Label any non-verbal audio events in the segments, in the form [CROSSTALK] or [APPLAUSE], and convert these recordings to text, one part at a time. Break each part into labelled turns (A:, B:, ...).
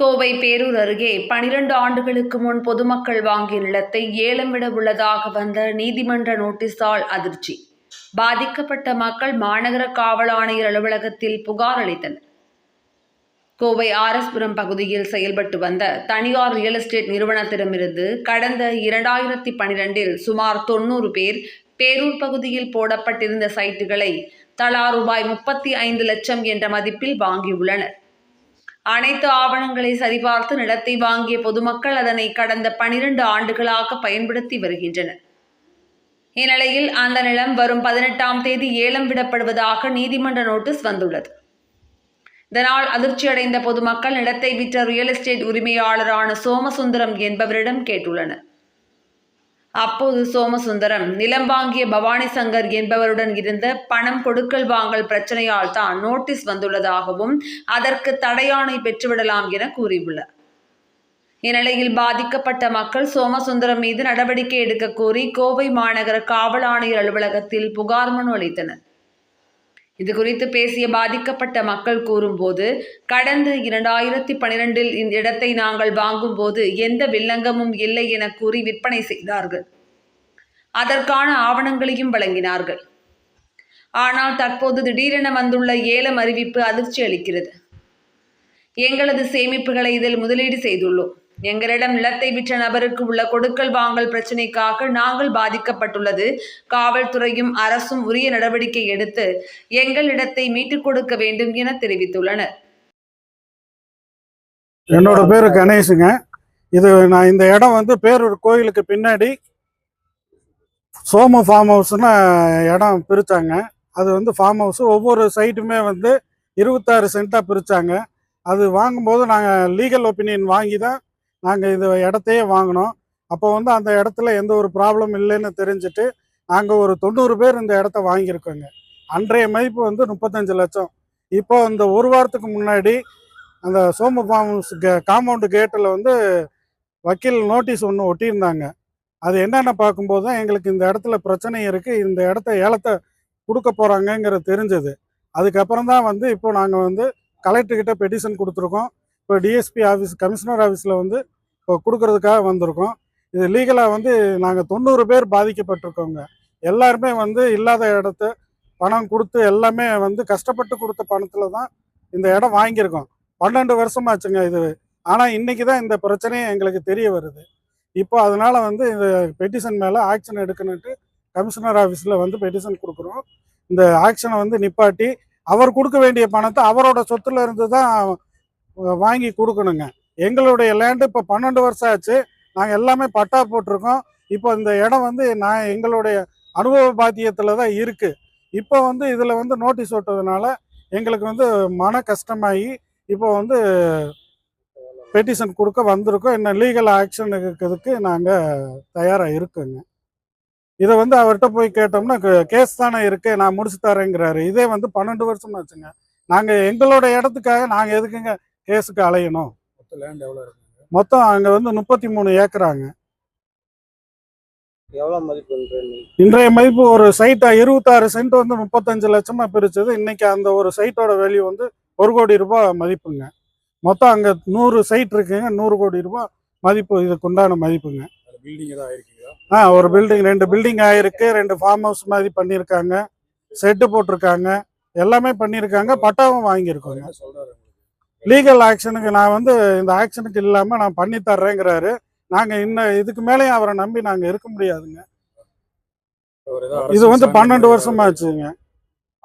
A: கோவை பேரூர் அருகே பனிரெண்டு ஆண்டுகளுக்கு முன் பொதுமக்கள் வாங்கிய நிலத்தை ஏலம் விட உள்ளதாக வந்த நீதிமன்ற நோட்டீஸால் அதிர்ச்சி. பாதிக்கப்பட்ட மக்கள் மாநகர காவல் ஆணையர் அலுவலகத்தில் புகார் அளித்தனர். கோவை ஆரஸ்புரம் பகுதியில் செயல்பட்டு வந்த தனியார் ரியல் எஸ்டேட் நிறுவனத்திடமிருந்து கடந்த இரண்டாயிரத்தி பனிரெண்டில் சுமார் தொண்ணூறு பேர் பேரூர் பகுதியில் போடப்பட்டிருந்த சைட்டுகளை தலா ரூபாய் முப்பத்தி ஐந்து லட்சம் என்ற மதிப்பில் வாங்கியுள்ளனர். அனைத்து ஆவணங்களை சரிபார்த்து நிலத்தை வாங்கிய பொதுமக்கள் அதனை கடந்த பனிரெண்டு ஆண்டுகளாக பயன்படுத்தி வருகின்றனர். இந்நிலையில் அந்த நிலம் வரும் பதினெட்டாம் தேதி ஏலம் விடப்படுவதாக நீதிமன்ற நோட்டீஸ் வந்துள்ளது. இதனால் அதிர்ச்சியடைந்த பொதுமக்கள் நிலத்தை விற்ற ரியல் எஸ்டேட் உரிமையாளரான சோமசுந்தரம் என்பவரிடம் கேட்டுள்ளனர். அப்போது சோமசுந்தரம் நிலம் வாங்கிய பவானி சங்கர் என்பவருடன் இருந்த பணம் கொடுக்கல் வாங்கல் பிரச்சனையால் தான் நோட்டீஸ் வந்துள்ளதாகவும் அதற்கு தடையாணை பெற்றுவிடலாம் என கூறியுள்ளார். இந்நிலையில் பாதிக்கப்பட்ட மக்கள் சோமசுந்தரம் மீது நடவடிக்கை எடுக்க கோரி கோவை மாநகர காவல் ஆணையர் அலுவலகத்தில் புகார் மனு அளித்தனர். இதுகுறித்து பேசிய பாதிக்கப்பட்ட மக்கள் கூறும்போது கடந்த இரண்டாயிரத்தி பனிரெண்டில் இந்த இடத்தை நாங்கள் வாங்கும்போது எந்த வில்லங்கமும் இல்லை என கூறி விற்பனை செய்தார்கள். அதற்கான ஆவணங்களையும் வழங்கினார்கள். ஆனால் தற்போது திடீரென வந்துள்ள ஏலம் அறிவிப்பு அதிர்ச்சி அளிக்கிறது எங்களது சேமிப்புகளை இதில் முதலீடு செய்துள்ளோம். எங்களிடம் நிலத்தை விற்ற நபருக்கு உள்ள கொடுக்கல் வாங்கல் பிரச்சினைக்காக நாங்கள் பாதிக்கப்பட்டுள்ளது. காவல்துறையும் அரசும் உரிய நடவடிக்கை எடுத்து எங்கள் இடத்தை மீட்டுக் கொடுக்க வேண்டும் என தெரிவித்துள்ளனர்.
B: என்னோட பேர் கணேஷுங்க. இது நான் இந்த இடம் வந்து பேரூர் கோயிலுக்கு பின்னாடி சோமு ஃபார்ம் ஹவுஸ்னு இடம் பிரித்தாங்க அது வந்து ஃபார்ம் ஹவுஸ் ஒவ்வொரு சைட்டுமே வந்து இருபத்தாறு சென்ட்டாக பிரித்தாங்க அது வாங்கும்போது நாங்கள் லீகல் ஒப்பீனியன் வாங்கி தான் நாங்கள் இந்த இடத்தையே வாங்கினோம். அப்போ வந்து அந்த இடத்துல எந்த ஒரு ப்ராப்ளம் இல்லைன்னு தெரிஞ்சுட்டு நாங்கள் ஒரு தொண்ணூறு பேர் இந்த இடத்த வாங்கியிருக்கோங்க. அன்றைய மதிப்பு வந்து முப்பத்தஞ்சு லட்சம். இப்போ இந்த ஒரு வாரத்துக்கு முன்னாடி அந்த சோமு ஃபார்ம்ஸ் காம்பவுண்டு கேட்டில் வந்து வக்கீல் நோட்டீஸ் ஒன்று ஒட்டியிருந்தாங்க. அது என்னென்ன பார்க்கும்போது தான் எங்களுக்கு இந்த இடத்துல பிரச்சனை இருக்குது இந்த இடத்த ஏலத்தை கொடுக்க போகிறாங்கங்கிறது தெரிஞ்சது. அதுக்கப்புறம் தான் வந்து இப்போ நாங்கள் வந்து கலெக்டர்கிட்ட பெட்டிஷன் கொடுத்துருக்கோம். இப்போ டிஎஸ்பி ஆஃபீஸ் கமிஷனர் ஆஃபீஸில் வந்து இப்போ கொடுக்கறதுக்காக வந்திருக்கோம். இது லீகலாக வந்து நாங்கள் தொண்ணூறு பேர் பாதிக்கப்பட்டிருக்கோங்க. எல்லாருமே வந்து இல்லாத இடத்த பணம் கொடுத்து எல்லாமே வந்து கஷ்டப்பட்டு கொடுத்த பணத்தில் தான் இந்த இடம் வாங்கியிருக்கோம். பன்னெண்டு வருஷமாச்சுங்க இது. ஆனால் இன்றைக்கி தான் இந்த பிரச்சனையே எங்களுக்கு தெரிய வருது. இப்போ அதனால் வந்து இந்த பெட்டிஷன் மேலே ஆக்ஷன் எடுக்கணுன்ட்டு கமிஷனர் ஆஃபீஸில் வந்து பெட்டிஷன் கொடுக்குறோம். இந்த ஆக்ஷனை வந்து நிப்பாட்டி அவர் கொடுக்க வேண்டிய பணத்தை அவரோட சொத்துல இருந்து தான் வாங்கி கொடுக்கணுங்க. எங்களுடைய லேண்டு இப்போ பன்னெண்டு வருஷம் ஆச்சு. நாங்கள் எல்லாமே பட்டா போட்டிருக்கோம். இப்போ இந்த இடம் வந்து நான் எங்களுடைய அனுபவ பாத்தியத்தில் தான் இருக்குது இப்போ வந்து இதில் வந்து நோட்டீஸ் விட்டதுனால எங்களுக்கு வந்து மன கஷ்டமாகி இப்போ வந்து பெட்டிஷன் கொடுக்க வந்திருக்கோம். இன்னும் லீகல் ஆக்ஷன் இருக்கிறதுக்கு நாங்கள் தயாராக இருக்கோங்க. இதை வந்து அவர்கிட்ட போய் கேட்டோம்னா கேஸ் தானே இருக்குது நான் முடிச்சு தரேங்கிறாரு. இதே வந்து பன்னெண்டு வருஷம் ஆச்சுங்க நாங்கள் எங்களோட இடத்துக்காக நாங்கள் எதுக்குங்க கேஸுக்கு அலையணும்.
C: மொத்த லேண்ட் எவ்வளோ இருக்குங்க
B: மொத்தம் அங்கே வந்து முப்பத்தி மூணு ஏக்கராங்க.
C: எவ்வளோ மதிப்புன்றீங்க
B: இன்றைய மதிப்பு ஒரு சைட்டா இருபத்தாறு சென்ட் வந்து முப்பத்தஞ்சு லட்சமா பிரிச்சது. இன்னைக்கு அந்த ஒரு சைட்டோட வேல்யூ வந்து ஒரு கோடி ரூபாய் மதிப்புங்க. மொத்தம் அங்கே நூறு சைட் இருக்குங்க. நூறு கோடி ரூபாய் மதிப்பு இதுக்கு உண்டான மதிப்புங்க.
C: அதில் பில்டிங் ஏதாவது ஆயிருக்குங்களா?
B: ஆ ஒரு பில்டிங் ரெண்டு பில்டிங் ஆயிருக்கு. ரெண்டு ஃபார்ம் ஹவுஸ் மாதிரி பண்ணியிருக்காங்க. செட்டு போட்டிருக்காங்க. எல்லாமே பண்ணியிருக்காங்க. பட்டாவும் வாங்கியிருக்கோங்க.
C: சொல்றாரு
B: லீகல் ஆக்ஷனுக்கு நான் வந்து இந்த ஆக்ஷனுக்கு இல்லாமல் நான் பண்ணி தர்றேங்கிறாரு நாங்கள் இன்னும் இதுக்கு மேலேயும் அவரை நம்பி நாங்கள் இருக்க முடியாதுங்க. இது வந்து பன்னெண்டு வருஷமாச்சுங்க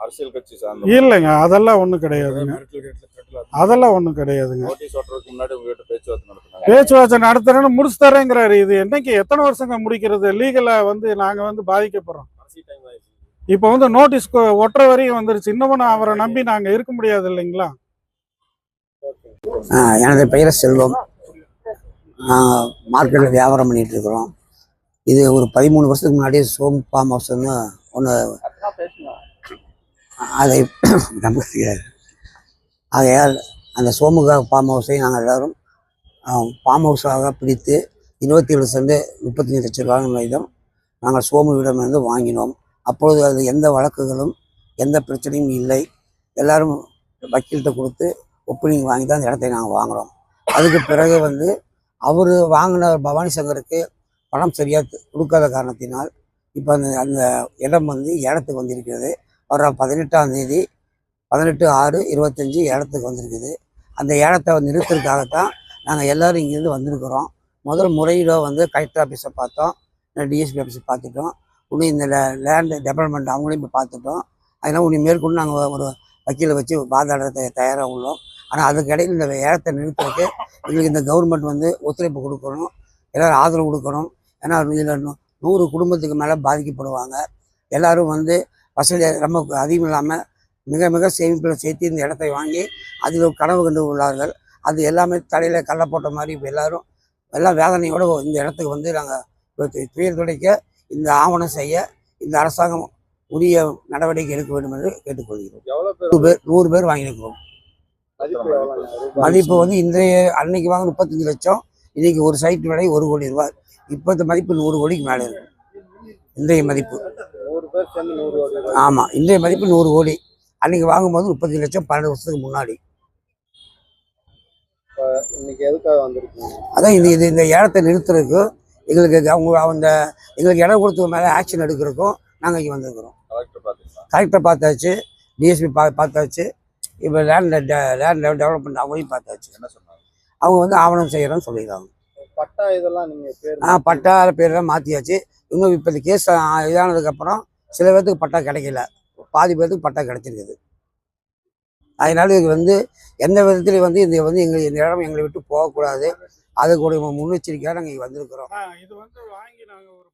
D: அரசியல் கட்சி சார்ந்த
B: இல்லைங்க அதெல்லாம் ஒன்றும் கிடையாதுங்க. அதெல்லாம் ஒன்றும் கிடையாதுங்க.
D: பேச்சுவார்த்தை
B: நடத்துறேன்னு முடிச்சு தரேங்கிறாரு இது என்னைக்கு எத்தனை வருஷங்க முடிக்கிறது? லீகலா வந்து நாங்க வந்து பாதிக்கப்படுறோம் இப்போ வந்து நோட்டீஸ் ஒட்டுற வரையும் வந்துருச்சு. இன்னமும் அவரை நம்பி நாங்க இருக்க முடியாது இல்லைங்களா?
E: எனது பெயர் செல்வம். மார்க்கெட்டில் வியாபாரம் பண்ணிட்டு இருக்கிறோம் இது ஒரு பதிமூணு வருஷத்துக்கு முன்னாடி சோம் ஃபார்ம் ஹவுஸ்னு ஒன்று அதை [COUGHS] ரொம்ப ஆகையால் அந்த சோமுகா ஃபார்ம் ஹவுஸை நாங்கள் எல்லாரும் ஃபார்ம் ஹவுஸாக பிடித்து இருபத்தி ஏழு சென்ட் முப்பத்தஞ்சு லட்சம் ரூபாய் வீதம் நாங்கள் சோமுவிடமிருந்து வாங்கினோம். அப்பொழுது அது எந்த வழக்குகளும் எந்த பிரச்சனையும் இல்லை. எல்லோரும் வக்கீல்கிட்ட கொடுத்து ஒப்பீனிங் வாங்கி தான் அந்த இடத்தை நாங்கள் வாங்குகிறோம் அதுக்கு பிறகு வந்து அவர் வாங்கின பவானி சங்கருக்கு பணம் சரியாக கொடுக்காத காரணத்தினால் இப்போ அந்த அந்த இடம் வந்து இடத்துக்கு வந்திருக்கிறது. வர பதினெட்டாம் தேதி பதினெட்டு ஆறு இருபத்தஞ்சி இடத்துக்கு வந்திருக்குது. அந்த இடத்த நிறுத்துறதுக்காகத்தான் நாங்கள் எல்லோரும் இங்கேருந்து வந்திருக்கிறோம். முதல் முறையீடாக வந்து கலெக்டர் ஆஃபீஸை பார்த்தோம். டிஎஸ்பி ஆஃபீஸை பார்த்துட்டோம். இன்னும் இந்த லேண்டு டெவலப்மெண்ட் அவங்களையும் இப்போ பார்த்துட்டோம். அதனால் உன்னை மேற்கொண்டு நாங்கள் ஒரு வக்கீலை வச்சு வாதாடுறத தயாராக உள்ளோம். ஆனால் அதுக்கு இடையில இந்த இடத்த நிறுத்துறதுக்கு எங்களுக்கு இந்த கவர்மெண்ட் வந்து ஒத்துழைப்பு கொடுக்கணும். எல்லோரும் ஆதரவு கொடுக்கணும். ஏன்னா இதில் நூறு குடும்பத்துக்கு மேலே பாதிக்கப்படுவாங்க. எல்லாரும் வந்து வசதி ரொம்ப அதிகம் இல்லாமல் மிக மிக சேமிப்பில் சேர்த்து இந்த இடத்தை வாங்கி அதில் கனவு கண்டு உள்ளார்கள். அது எல்லாமே தலையில் கல்லை போட்ட மாதிரி இப்போ எல்லாரும் எல்லாம் வேதனையோட இந்த இடத்துக்கு வந்து நாங்கள் துயர் துடைக்க இந்த ஆவணம் செய்ய இந்த அரசாங்கம் உரிய நடவடிக்கை எடுக்க வேண்டும் என்று கேட்டுக்கொள்கிறோம். நூறு பேர் நூறு பேர் வாங்கியிருக்கிறோம்.
C: மதிப்பு
E: வந்து இன்றைய அன்னைக்கு வாங்க முப்பத்தஞ்சு லட்சம் இன்னைக்கு ஒரு சைட் விலை ஒரு கோடி ரூபாய். இப்போத்த மதிப்பு நூறு கோடிக்கு மேலே இருக்கு. இன்றைய மதிப்பு. ஆமாம் இன்றைய மதிப்பு நூறு கோடி. அன்னைக்கு வாங்கும்போது முப்பத்தஞ்சு லட்சம் பன்னெண்டு வருஷத்துக்கு முன்னாடி.
C: இன்னைக்கு எதுக்காக வந்திருக்கீங்க?
E: அதான் இது இது இந்த இடத்த நிறுத்துறதுக்கு எங்களுக்கு அவங்க அந்த எங்களுக்கு இடம் கொடுத்தவங்க மேலே ஆக்ஷன் எடுக்கிறதுக்கும் நாங்கள் இங்கே வந்திருக்கிறோம்.
D: கலெக்டர்
E: பார்த்தாச்சு டிஎஸ்பி பா பார்த்தாச்சு. இப்போ லேண்ட் லேண்ட் டெவலப்மெண்ட் அவங்களையும் பார்த்தாச்சு
D: என்ன சொன்னாங்க?
E: அவங்க வந்து ஆவணம் செய்கிறோன்னு சொல்லியிருக்காங்க.
C: பட்டா இதெல்லாம் நீங்க பேர்
E: ஆ பட்டா பேரெல்லாம் மாற்றியாச்சு இன்னும் இப்போ இந்த கேஸ் இதானதுக்கப்புறம் சில பேர்த்துக்கு பட்டா கிடைக்கல. பாதி பேர்த்துக்கு பட்டா கிடைச்சிருக்குது. அதனால இது வந்து எந்த விதத்துலையும் வந்து இந்த வந்து எங்கள் இந்த இடம் எங்களை விட்டு போகக்கூடாது. அதுக்கு ஒரு முன்னெச்சரிக்கையாக நாங்கள் இங்கே வந்திருக்கிறோம்.
B: இது வந்து வாங்கி நாங்கள் ஒரு